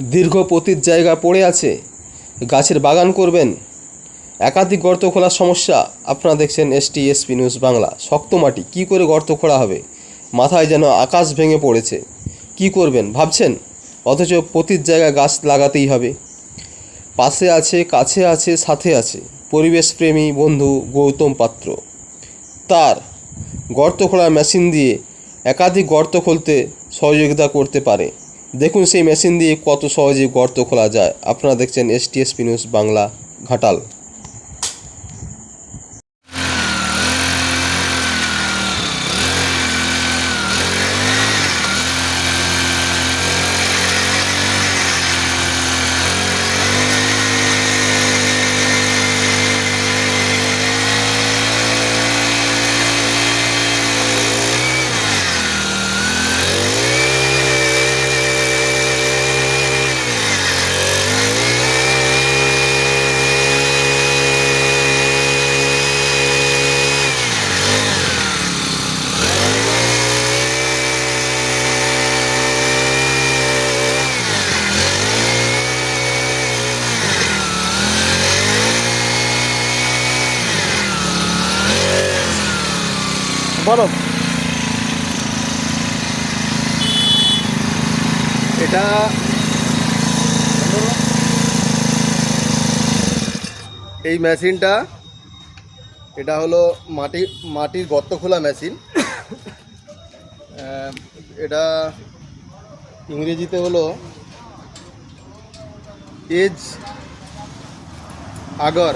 দীর্ঘ পতিত জায়গা পড়ে আছে। গাছের বাগান করবেন। একাধিক গর্ত খোলার সমস্যা আপনারা দেখছেন এসটি এসপি নিউজ বাংলা। শক্ত মাটি, কী করে গর্ত খোলা হবে? মাথায় যেন আকাশ ভেঙে পড়েছে। কি করবেন, ভাবছেন? অথচ পতিত জায়গায় গাছ লাগাতেই হবে। পাশে আছে, কাছে আছে, সাথে আছে। পরিবেশপ্রেমী বন্ধু গৌতম পাত্র। তার গর্ত খোলার মেশিন দিয়ে একাধিক গর্ত খুলতে সহযোগিতা করতে পারে। দেখুন সেই মেশিন দিয়ে কত সহজেই গর্ত খোলা যায়। আপনারা দেখছেন এসটিএসপি নিউজ বাংলা ঘাটাল। বলো। এটা এই মেশিনটা, এটা হলো মাটি, মাটির গর্ত খোলা মেশিন। এটা ইংরেজিতে হলো এজ আগর।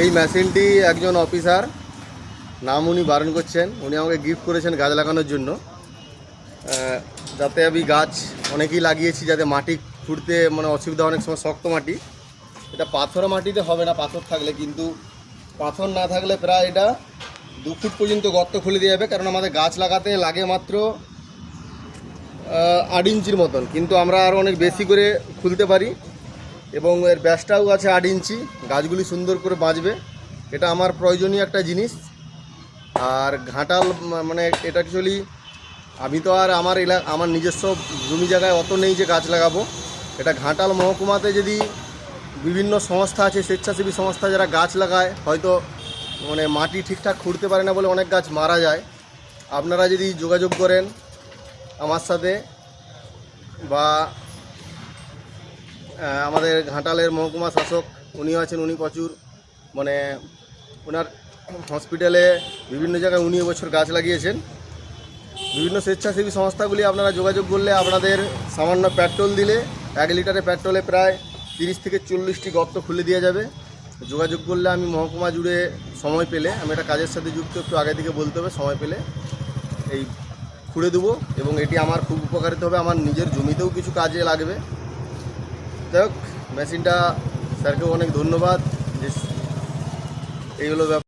এই মেশিনটি একজন অফিসার নাম উনি বারণ করছেন। উনি আমাকে গিফট করেছেন গাছ লাগানোর জন্য। যাতে আমি গাছ অনেকেই লাগিয়েছি, যাতে মাটি খুঁড়তে মানে অসুবিধা অনেক সময় শক্ত মাটি। এটা পাথর মাটিতে হবে না, পাথর থাকলে, কিন্তু পাথর না থাকলে প্রায় এটা দু ফুট পর্যন্ত গর্ত খুলে দিয়ে যাবে, কারণ আমাদের গাছ লাগাতে লাগে মাত্র আট ইঞ্চির মতন। কিন্তু আমরা আরও অনেক বেশি করে খুলতে পারি, এবং এর ব্যাসটাও আছে আট ইঞ্চি। গাছগুলি সুন্দর করে বাঁচবে। এটা আমার প্রয়োজনীয় একটা জিনিস। আর ঘাটাল মানে এটা অ্যাকচুয়ালি আমি তো আর আমার এলাকা আমার নিজস্ব জমি জায়গায় অত নেই যে গাছ লাগাবো। এটা ঘাটাল মহকুমাতে যদি বিভিন্ন সংস্থা আছে, স্বেচ্ছাসেবী সংস্থা যারা গাছ লাগায়, হয়তো মানে মাটি ঠিকঠাক খুঁড়তে পারে না বলে অনেক গাছ মারা যায়। আপনারা যদি যোগাযোগ করেন আমার সাথে বা আমাদের ঘাটালের মহকুমা শাসক, উনিও আছেন, উনি প্রচুর মানে ওনার হসপিটালে বিভিন্ন জায়গায় উনি এবছর গাছ লাগিয়েছেন। বিভিন্ন স্বেচ্ছাসেবী সংস্থাগুলি আপনারা যোগাযোগ করলে আপনাদের সামান্য পেট্রোল দিলে এক লিটারে পেট্রোলে প্রায় তিরিশ থেকে চল্লিশটি গর্ত খুলে দেওয়া যাবে। যোগাযোগ করলে আমি মহকুমা জুড়ে সময় পেলে, আমি একটা কাজের সাথে যুক্ত, একটু আগে থেকে বলতে হবে, সময় পেলে এই খুঁড়ে দেবো এবং এটি আমার খুব উপকারিত হবে, আমার নিজের জমিতেও কিছু কাজে লাগবে। যাই হোক, মেশিনটা স্যারকেও অনেক ধন্যবাদ এই ব্যাপার।